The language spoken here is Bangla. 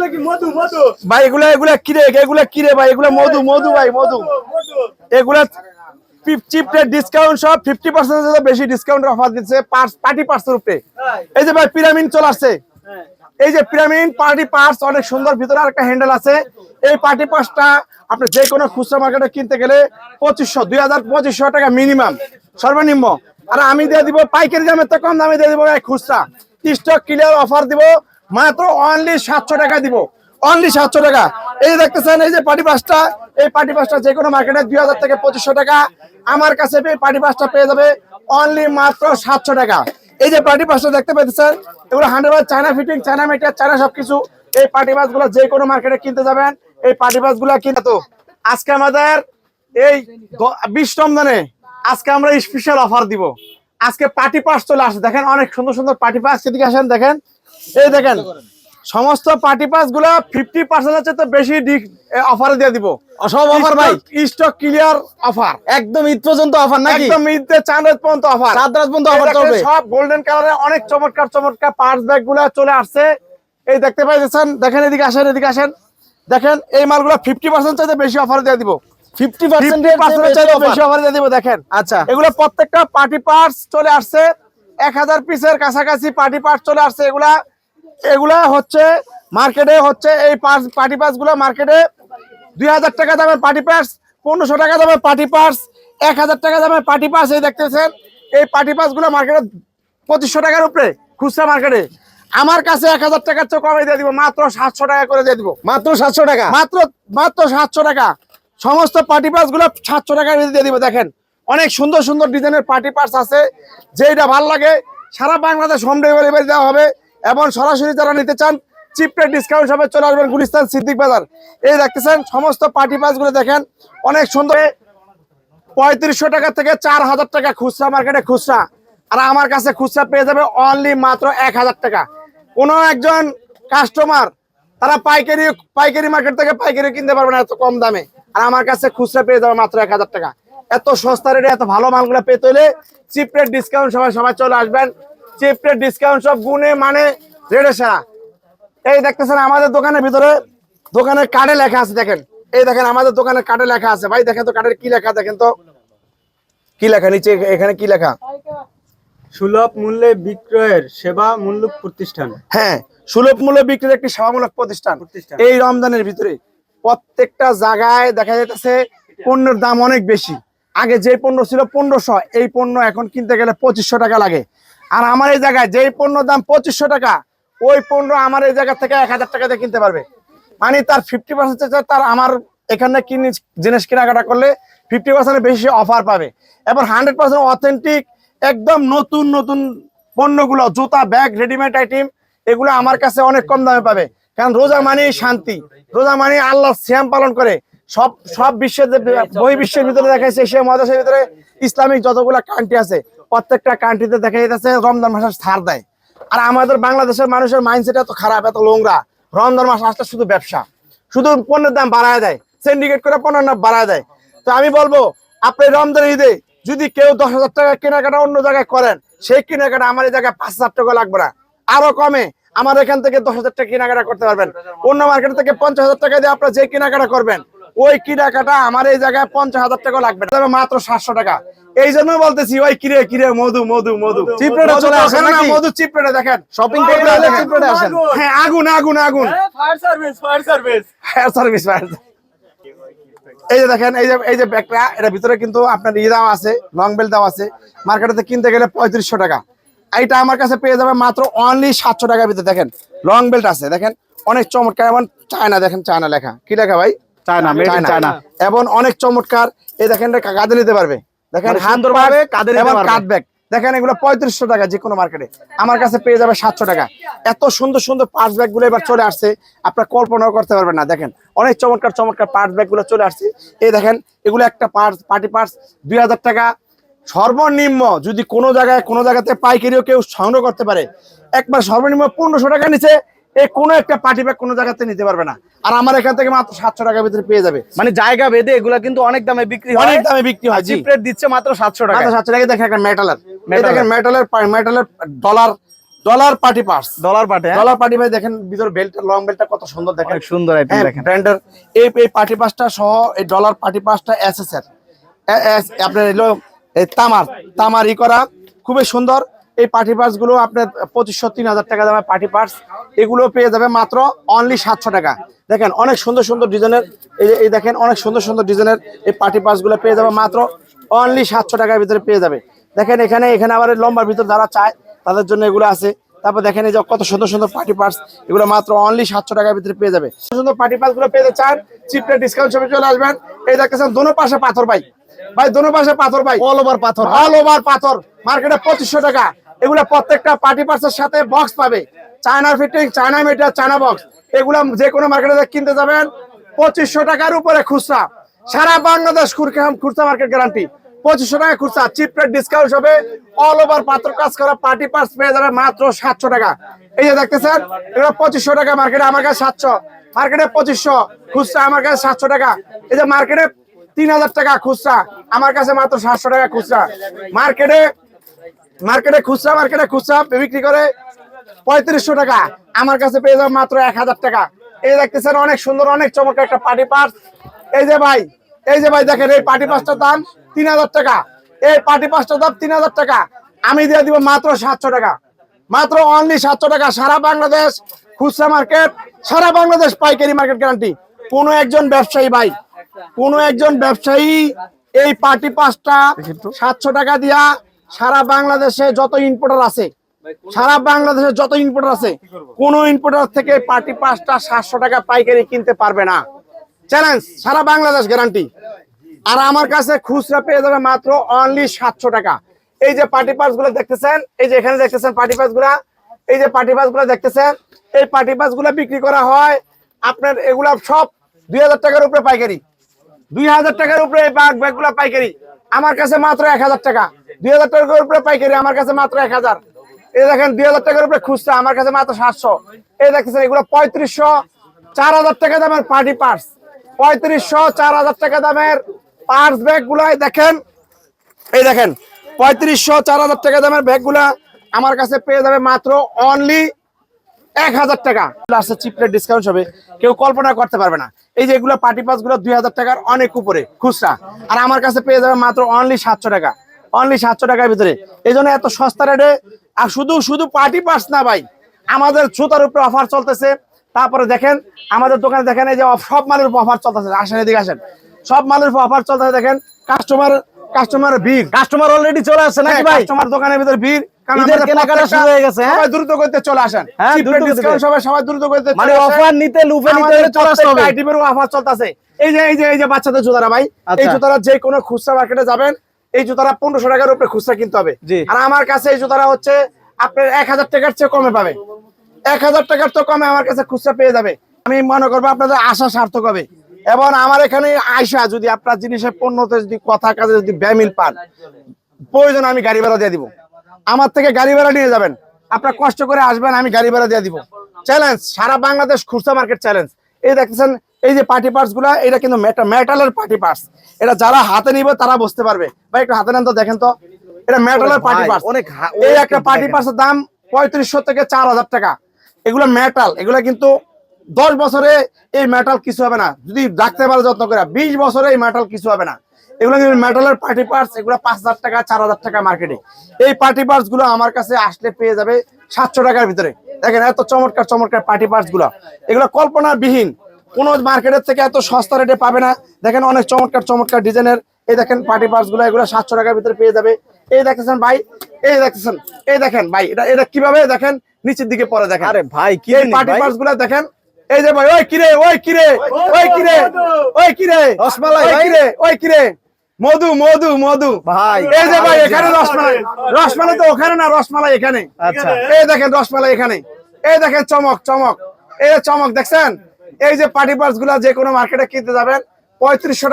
এগুলো কি মধু মধু? ভাই এগুলা এগুলা কিরে এগুলা কিরে ভাই? এগুলা মধু মধু ভাই মধু। এগুলা চিপ রেট ডিসকাউন্ট সব ফিফটি পার্সেন্ট বেশি ডিসকাউন্ট অফার দিচ্ছে পার্টি পার্সের উপরে। এই যে ভাই পিরামিড চলে আসছে। হ্যাঁ। এই যে পিরামিড পার্টি পার্স অনেক সুন্দর ভিতরে আরেকটা হ্যান্ডেল আছে। এই পার্টি পার্সটা আপনি যে কোনো খুচরা মার্কেটে কিনতে গেলে পঁচিশশো দুই হাজার পঁচিশশো টাকা মিনিমাম সর্বনিম্ন। আর আমি দিয়ে দিব পাইকারি দামে তো কম দামে দিয়ে দিব এই খুচরা। স্টক ক্লিয়ার অফার দিব মাত্র অনলি সাতশো টাকা দিব। অনলি সাতশো টাকা। এই দেখতেছেন, এই যে পার্টি পাসটা এই পার্টি পাসটা যে কোনো মার্কেটে দুই হাজার থেকে পঁচিশশো টাকা। আমার কাছে পার্টি পাসটা পেয়ে যাবে অনলি মাত্র সাতশো টাকা। এই যে পার্টি পাসটা দেখতে পাচ্ছেন, এগুলো hundred China fitting China meter China সবকিছু। এই পার্টি বাসগুলো যে কোনো মার্কেটে কিনতে যাবেন, এই পার্টি বাসগুলো কিনতে তো। আজকে আমাদের এই বিশ রমজানে আজকে আমরা স্পেশাল অফার দিব। আজকে পার্টি পাস চলে আসে। দেখেন অনেক সুন্দর সুন্দর পার্টি পাস সেদিকে আসেন, দেখেন। এই দেখেন সমস্ত পার্টি পাসগুলা ফিফটি পার্সেন্ট হচ্ছে তো বেশি অফার দিয়ে দিব। সব অফার ভাই। স্টক ক্লিয়ার অফার একদম ঈদ পর্যন্ত অফার নাকি? একদম ঈদে চাঁদ রাত পর্যন্ত অফার চাঁদ রাত পর্যন্ত অফার চলবে। সব গোল্ডেন কালারে অনেক চমৎকার চমৎকার পার্স ব্যাগগুলা চলে আসছে। এই দেখতে পাইতেছেন দেখেন এদিকে আসেন এদিকে আসেন। দেখেন এই মালগুলো ফিফটি পার্সেন্ট চাইতে বেশি অফার দিয়ে দিব। ফিফটি ফিফটি পার্সেন্ট চাইতে বেশি অফার দিয়ে দিব দেখেন। আচ্ছা। এগুলো প্রত্যেকটা পার্টি পার্টস চলে আসছে। এক হাজার পিসের কাছাকাছি পার্টি পার্টস চলে আসছে এগুলা। এগুলা হচ্ছে মার্কেটে হচ্ছে এই পার্স পার্টি পার্টসগুলো মার্কেটে দুই হাজার টাকা দামের পার্টি পার্টস পনেরোশো টাকা দামের পার্টি পার্টস এক হাজার টাকা দামের পার্টি পার্টস এই দেখতেছেন? এই পার্টি পার্টসগুলো মার্কেটে পঁচিশশো টাকার উপরে খুচরা মার্কেটে। আমার কাছে এক হাজার টাকার চেয়ে কমে দিয়ে দিব মাত্র সাতশো টাকা করে দিয়ে দিব। মাত্র সাতশো টাকা? মাত্র মাত্র সাতশো টাকা। সমস্ত পার্টি পার্টসগুলো সাতশো টাকা দিয়ে দিব দেখেন। অনেক সুন্দর সুন্দর ডিজাইনের পার্টি পার্টস আছে যেটা ভালো লাগে। সারা বাংলাদেশ হোম ডেলিভারি দেওয়া হবে। এবং সরাসরি যারা নিতে চান চিপ ডিসকাউন্ট সবে চলে আসবেন গুলিস্তান সিদ্দিক বাজার। এই দেখতেছেন, সমস্ত পার্টি পার্টসগুলো দেখেন, অনেক সুন্দর। পঁয়ত্রিশশো টাকা থেকে চার হাজার টাকা খুচরা মার্কেটে খুচরা। আর আমার কাছে খুচরা পেয়ে যাবে অনলি মাত্র এক হাজার টাকা। কোনো একজন কাস্টমার তারা পাইকারি পাইকারি মার্কেট থেকে পাইকারি কিনতে পারবে না এত কম দামে। আর আমার কাছে খুচরা পেয়ে যাবে মাত্র এক হাজার টাকা। এত সস্তা রেটে এত ভালো মালগুলো পেতে হলে চিপ রেট ডিসকাউন্ট সবাই সবাই চলে আসবেন। চিপ রেট ডিসকাউন্ট সব গুণে মানে রেটে সেরা এই দেখতেছেন আমাদের দোকানের ভিতরে দোকানের কার্ডে লেখা আছে দেখেন। এই দেখেন আমাদের দোকানের কার্ডে লেখা আছে। ভাই দেখেন তো কার্ডের কি লেখা দেখেন তো। কি লেখা নিচে এখানে কি লেখা? সুলভ মূল্যে বিক্রয়ের সেবা মূল্য প্রতিষ্ঠান। হ্যাঁ সুলভ মূল্যে বিক্রয়ের একটি সেবামূলক প্রতিষ্ঠান। প্রতিষ্ঠান। এই রমজানের ভিতরে প্রত্যেকটা জায়গায় দেখা যাইতেছে পণ্যের দাম অনেক বেশি। আগে যে পণ্য ছিল পনেরোশো এই পণ্য এখন কিনতে গেলে পঁচিশশো টাকা লাগে। আর আমার এই জায়গায় যেই পণ্যর দাম পঁচিশশো টাকা, ওই পণ্য আমার এই জায়গা থেকে এক হাজার টাকাতে কিনতে পারবে। মানে তার ফিফটি পার্সেন্ট তার আমার এখানে কিনে, জিনিস কেনাকাটা করলে ফিফটি পার্সেন্টের বেশি অফার পাবে। এবং হান্ড্রেড পার্সেন্ট অথেন্টিক একদম নতুন নতুন পণ্যগুলো, জুতা ব্যাগ রেডিমেড আইটেম এগুলো আমার কাছে অনেক কম দামে পাবে। কারণ রোজা মানে শান্তি। রোজা মানে আল্লাহ শ্যাম পালন করে। সব সব বিশ্বের যে বই বিশ্বের ভিতরে দেখাইছে এশিয়া মহাদেশের ভিতরে ইসলামিক যতগুলা কান্ট্রি আছে প্রত্যেকটা কান্ট্রিতে দেখা যাইতেছে রমজান মাসের ছাড় দেয়। আর আমাদের বাংলাদেশের মানুষের মাইন্ডসেট এত খারাপ, এত লোংরা রমজান মাস আসলে শুধু ব্যবসা। শুধু পণ্যের দাম বাড়ায় দেয় সিন্ডিকেট করে পণ্যের দাম বাড়ায় দেয়। তো আমি বলব, আপনি রমজান ঈদে যদি কেউ দশ হাজার টাকা কেনাকাটা অন্য জায়গায় করেন, সেই কেনাকাটা আমার এই জায়গায় পাঁচ হাজার টাকা লাগবে না। আরও কমে আমার এখান থেকে দশ হাজার টাকা কেনাকাটা করতে পারবেন। অন্য মার্কেট থেকে পঞ্চাশ হাজার টাকা দিয়ে আপনার যে কেনাকাটা করবেন ওই কেনাকাটা আমার এই জায়গায় পঞ্চাশ হাজার টাকা লাগবে। তবে মাত্র সাতশো টাকা। এই জন্য বলতেছি ওই কিরে কিরে মধু মধু মধু। মধু চলে তো আসে না, মধু চিপ দেখেন। শপিং করতে হলে আসেন হ্যাঁ আগুন আগুন আগুন। Fire service fire service fire service fire এই যে দেখেন এই যে এই যে ব্যাগটা এটা ভিতরে কিন্তু আপনার ইয়ে দাম আছে লং বেল্ট দাম আছে। মার্কেটে কিনতে গেলে পঁয়ত্রিশশো টাকা। এইটা আমার কাছে পেয়ে যাবে মাত্র অনলি সাতশো টাকার ভিতরে দেখেন। লং বেল্ট আছে দেখেন। অনেক চমৎকার এবং চায়না দেখেন চায়না লেখা। কি লেখা ভাই? China made in China. এবং অনেক চমৎকার এই দেখেন এটা কাঁধে নিতে পারবে? দেখেন মানে হাত সুন্দরভাবে কাঁধে এবং। কাঁধ ব্যাগ। দেখেন এগুলো পঁয়ত্রিশশো টাকা যে কোনো মার্কেটে আমার কাছে পেয়ে যাবে সাতশো টাকা। এত সুন্দর সুন্দর পার্স ব্যাগগুলো এবার চলে আসছে। আপনার কল্পনাও করতে পারবেন না দেখেন। অনেক চমৎকার চমৎকার পার্স ব্যাগগুলো চলে আসছে। এই দেখেন এগুলো একটা পার্স পার্টি পার্স দুই হাজার টাকা। সর্বনিম্ন যদি কোনো জায়গায় কোনো জায়গাতে পাইকারিও কেউ সংগ্রহ করতে পারে একবার সর্বনিম্ন পনেরোশো টাকা নিচে এই কোনো একটা পার্টি ব্যাগ কোনো জায়গাতে নিতে পারবে না। আর আমার এখান থেকে মাত্র সাতশো টাকার ভিতরে পেয়ে যাবে। মানে জায়গা বেঁধে এগুলা কিন্তু অনেক দামে বিক্রি হয়। অনেক দামে বিক্রি হয় চিপ রেট দিচ্ছে মাত্র সাতশো টাকা সাতশো টাকা দেখেন একটা মেটালের। দেখেন মেটালের মেটালের dollar dollar party purse dollar হ্যাঁ? ডলার পার্টি ভাই দেখেন ভিতর বেল্টটা লং বেল্টটা কত সুন্দর দেখেন। সুন্দর আইটেম হ্যাঁ, দেখেন। ব্র্যান্ডের এই এই পার্টি পাসটা সহ এই ডলার পার্টি পাসটা এসএস এর এস- আপনার এই তামার তামার ই করা। খুবই সুন্দর। এই পার্টি পাসগুলো আপনার পঁচিশশো তিন হাজার টাকা দামের পার্টি পাস এগুলো পেয়ে যাবে মাত্র অনলি সাতশো টাকা। দেখেন অনেক সুন্দর সুন্দর ডিজাইনের এই দেখেন অনেক সুন্দর সুন্দর ডিজাইনের এই পার্টি পাসগুলো পেয়ে যাবে মাত্র অনলি সাতশো টাকার ভিতরে পেয়ে যাবে। দেখেন এখানে এখানে আবার লম্বার ভিতর যারা চায় তাদের জন্য এগুলো আছে। তারপর দেখেন এই যে কত সুন্দর সুন্দর পার্টি পার্স এগুলো মাত্র অনলি সাতশো টাকার ভিতরে পেয়ে যাবে। সুন্দর পার্টি পার্সগুলো পেতে চান চিপটা ডিসকাউন্ট শপে চলে আসবেন। এই দেখতেছেন দোনো পাশে পাথর ভাই। ভাই দোনো পাশে পাথর ভাই। অল ওভার পাথর। অল ওভার পাথর। মার্কেটে পঁচিশশো টাকা। এগুলো প্রত্যেকটা পার্টি পার্সের সাথে বক্স পাবে। চায়নার fitting China meter China box এগুলা যে কোনো মার্কেটে কিনতে যাবেন। পঁচিশশো টাকার উপরে খুচরা। সারা বাংলাদেশ খুচরা মার্কেট গ্যারান্টি পঁচিশশো টাকা খুচরা। চিপ রেট ডিসকাউন্ট হবে অল ওভার পাত্র কাজ করা পার্টি পার্স পেয়ে যাবে মাত্র সাতশো টাকা। এই যে দেখতেছেন, এগুলো পঁচিশশো টাকা মার্কেটে আমার কাছে সাতশো। মার্কেটে পঁচিশশো, খুচরা আমার কাছে সাতশো টাকা। এই যে মার্কেটে তিন হাজার টাকা খুচরা। আমার কাছে মাত্র সাতশো টাকা খুচরা। মার্কেটে মার্কেটে খুচরা মার্কেটে খুচরা বিক্রি করে পঁয়ত্রিশশো টাকা। আমার কাছে পেয়ে যাবে মাত্র এক হাজার টাকা। এই দেখতেছেন অনেক সুন্দর অনেক চমৎকার একটা পার্টি পার্স। এই যে ভাই এই যে ভাই দেখেন এই পার্টি পাসটার দাম তিন হাজার টাকা। এই পার্টি পাসটার দাম তিন হাজার টাকা। আমি দিয়ে দিব মাত্র সাতশো টাকা। মাত্র অনলি সাতশো টাকা। সারা বাংলাদেশ খুচরা মার্কেট সারা বাংলাদেশ পাইকারি মার্কেট গ্যারান্টি কোনো একজন ব্যবসায়ী ভাই কোনো একজন ব্যবসায়ী এই পার্টি পাসটা সাতশো টাকা দিয়া সারা বাংলাদেশে যত ইম্পোর্টার আছে সারা বাংলাদেশে যত ইম্পোর্টার আছে কোন ইম্পোর্টার থেকে পার্টি পাঁচটা সাতশো টাকা পাইকারি কিনতে পারবে না। চ্যালেঞ্জ সারা বাংলাদেশ গ্যারান্টি আর আমার কাছে খুচরা পেয়ে যাবে মাত্র অনলি সাতশো টাকা। এই যে পার্টি পাসগুলো দেখতেছেন এই যে এখানে দেখতেছেন পার্টি পাসগুলা এই যে পার্টি পাসগুলো দেখতেছেন এই পার্টি পাসগুলা বিক্রি করা হয় আপনার এগুলা সব দুই হাজার টাকার উপরে পাইকারি। দুই হাজার টাকার উপরে এই ব্যাগ ব্যাগগুলা পাইকারি। আমার কাছে মাত্র এক হাজার টাকা। দুই হাজার টাকার উপরে পাইকারি আমার কাছে মাত্র এক হাজার। এই দেখেন, দুই হাজার টাকার উপরে খুচরা আমার কাছে মাত্র সাতশো। এই দেখতেছেন, এগুলো পঁয়ত্রিশশো, চার হাজার টাকা দামের পার্টি পার্স। পঁয়ত্রিশশো, চার হাজার টাকা দামের পার্স ব্যাগ গুলাই দেখেন। এই দেখেন, পঁয়ত্রিশশো, চার হাজার টাকা দামের ব্যাগগুলা আমার কাছে পেয়ে যাবে মাত্র অনলি এক হাজার টাকা। আসছে চিপলেট ডিসকাউন্ট হবে কেউ কল্পনা করতে পারবে না। এই যে এগুলো পার্টি পাসগুলো দুই হাজার টাকার অনেক উপরে, খুচরা। আর আমার কাছে পেয়ে যাবে মাত্র অনলি সাতশো টাকা। অনলি সাতশো টাকার ভিতরে। এই জন্য এত সস্তা রেটে আর শুধু শুধু পার্টি পাস না ভাই। আমাদের জুতার উপরে অফার চলতেছে। তারপরে দেখেন আমাদের দোকানে দেখেন এই যে সব মালের উপর অফার চলতেছে। আসেন এদিকে আসেন। সব মালের উপর অফার চলতেছে দেখেন কাস্টমার কাস্টমার ভিড়। কাস্টমার অলরেডি চলে আসছে নাকি হ্যাঁ, ভাই? কাস্টমার দোকানের ভিতর ভিড়। কারণ ঈদের আমাদের কেনাকাটা প্রত্যেকটা- শুরু গেছে? দ্রুত করতে চলে আসেন। Cheap দ্রুত rate করতে discount চলে। সবাই সবাই দ্রুত করতে মানে অফার নিতে লুফে নিতে চলে আসতে হবে। আইটেমের অফার চলতেছে। এই যে এই যে এই যে বাচ্চাদের জুতারা ভাই এই আচ্ছা। জুতারা যে কোনো খুচরা মার্কেটে যাবেন এই জুতারা পনেরোশো টাকার উপরে খুচরা কিনতে হবে। আর আমার কাছে এই জুতারা হচ্ছে আপনার এক হাজার টাকার চেয়ে কমে পাবে। এক হাজার টাকার তো কমে আমার কাছে খুচরা পেয়ে যাবে। আমি মনে করব আপনাদের আশা সার্থক হবে। এবং আমার এখানে আয়সা যদি আপনার জিনিসের পণ্যতে যদি কথা কাজে যদি ব্যামিল পান প্রয়োজন আমি গাড়ি ভাড়া দিয়ে দিব। আমার থেকে গাড়ি ভাড়া নিয়ে যাবেন। আপনার কষ্ট করে আসবেন আমি গাড়ি ভাড়া দিয়ে দিব। চ্যালেঞ্জ সারা বাংলাদেশ খুচরা মার্কেট চ্যালেঞ্জ এই দেখতেছেন এই যে পার্টি পার্টসগুলা এটা কিন্তু মেটালের পার্টি পার্টস এটা যারা হাতে নিবে তারা বুঝতে পারবে। ভাই একটু হাতে নেন তো দেখেন তো। এটা মেটালের পার্টি পার্টস অনেক এই একটা পার্টি। পার্টসের দাম পঁয়ত্রিশশো থেকে চার হাজার টাকা। এগুলো মেটাল এগুলো কিন্তু দশ বছরে এই মেটাল কিছু হবে না। যদি রাখতে পারে যত্ন করে বিশ বছরে এই মেটাল কিছু হবে না। এগুলো কিন্তু মেটালের পার্টি পার্টস এগুলো পাঁচ হাজার টাকা চার হাজার টাকা মার্কেটে এই পার্টি পার্টসগুলো আমার কাছে আসলে পেয়ে যাবে সাতশো টাকার ভিতরে। দেখেন এত চমৎকার চমৎকার পার্টি পার্টসগুলো। এগুলো কল্পনাবিহীন। কোন মার্কেটের থেকে এত সস্তা রেটে পাবে না। দেখেন অনেক চমৎকার চমৎকার ডিজাইনের। এই দেখেন পার্টি পার্টসগুলো এগুলো সাতশো টাকার ভিতরে পেয়ে যাবে। এই দেখতেছেন ভাই এই দেখতেছেন এই দেখেন ভাই এটা এটা কীভাবে? দেখেন নিচের দিকে পরে দেখেন। আরে ভাই কি এই পার্টি ভাই? পার্টসগুলো দেখেন এই যে ভাই ওই কিরে ওই কিরে ওই কিরে ওই কিরে রসমালাই ওই? কিরে ওই কিরে। মধু মধু মধু। ভাই এই যে ভাই এখানে রসমালাই রসমালাই তো ওখানে না রসমালাই এখানে। আচ্ছা। এই দেখেন রসমালাই এখানে। এই দেখেন চমক চমক। এই চমক দেখছেন? এই যে পার্টি পার্সগুলা যে কোনো মার্কেটে কিনতে যাবেন পঁয়ত্রিশশো